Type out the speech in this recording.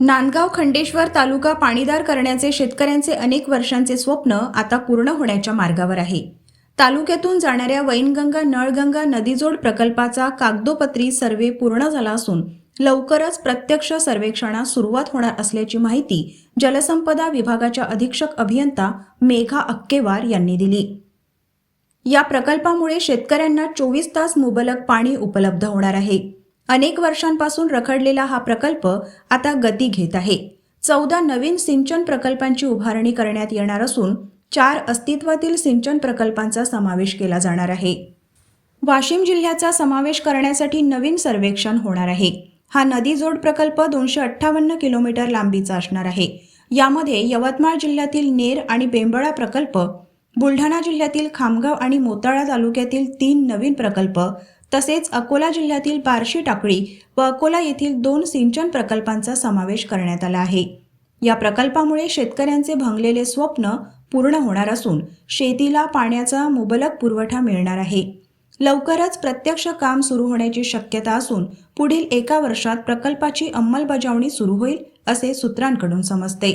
नांदगाव खंडेश्वर तालुका पाणीदार करण्याचे शेतकऱ्यांचे अनेक वर्षांचे स्वप्न आता पूर्ण होण्याच्या मार्गावर आहे. तालुक्यातून जाणाऱ्या वैनगंगा नळगंगा नदीजोड प्रकल्पाचा कागदोपत्री सर्वे पूर्ण झाला असून लवकरच प्रत्यक्ष सर्वेक्षणास सुरुवात होणार असल्याची माहिती जलसंपदा विभागाच्या अधीक्षक अभियंता मेघा अक्केवार यांनी दिली. या प्रकल्पामुळे शेतकऱ्यांना चोवीस तास मुबलक पाणी उपलब्ध होणार आहे. अनेक वर्षांपासून रखडलेला हा प्रकल्प आता गती घेत आहे. चौदा नवीन सिंचन प्रकल्पांची उभारणी करण्यात येणार असून चार अस्तित्वातील सिंचन प्रकल्पांचा समावेश केला जाणार आहे. वाशिम जिल्ह्याचा समावेश करण्यासाठी नवीन सर्वेक्षण होणार आहे. हा नदीजोड प्रकल्प दोनशे अठ्ठावन्न किलोमीटर लांबीचा असणार आहे. यामध्ये यवतमाळ जिल्ह्यातील नेर आणि बेंबळा प्रकल्प बुलढाणा जिल्ह्यातील खामगाव आणि मोताळा तालुक्यातील तीन नवीन प्रकल्प तसेच अकोला जिल्ह्यातील बार्शी टाकळी व अकोला येथील दोन सिंचन प्रकल्पांचा समावेश करण्यात आला आहे. या प्रकल्पामुळे शेतकऱ्यांचे भंगलेले स्वप्न पूर्ण होणार असून शेतीला पाण्याचा मुबलक पुरवठा मिळणार आहे. लवकरच प्रत्यक्ष काम सुरू होण्याची शक्यता असून पुढील एका वर्षात प्रकल्पाची अंमलबजावणी सुरू होईल असे सूत्रांकडून समजते.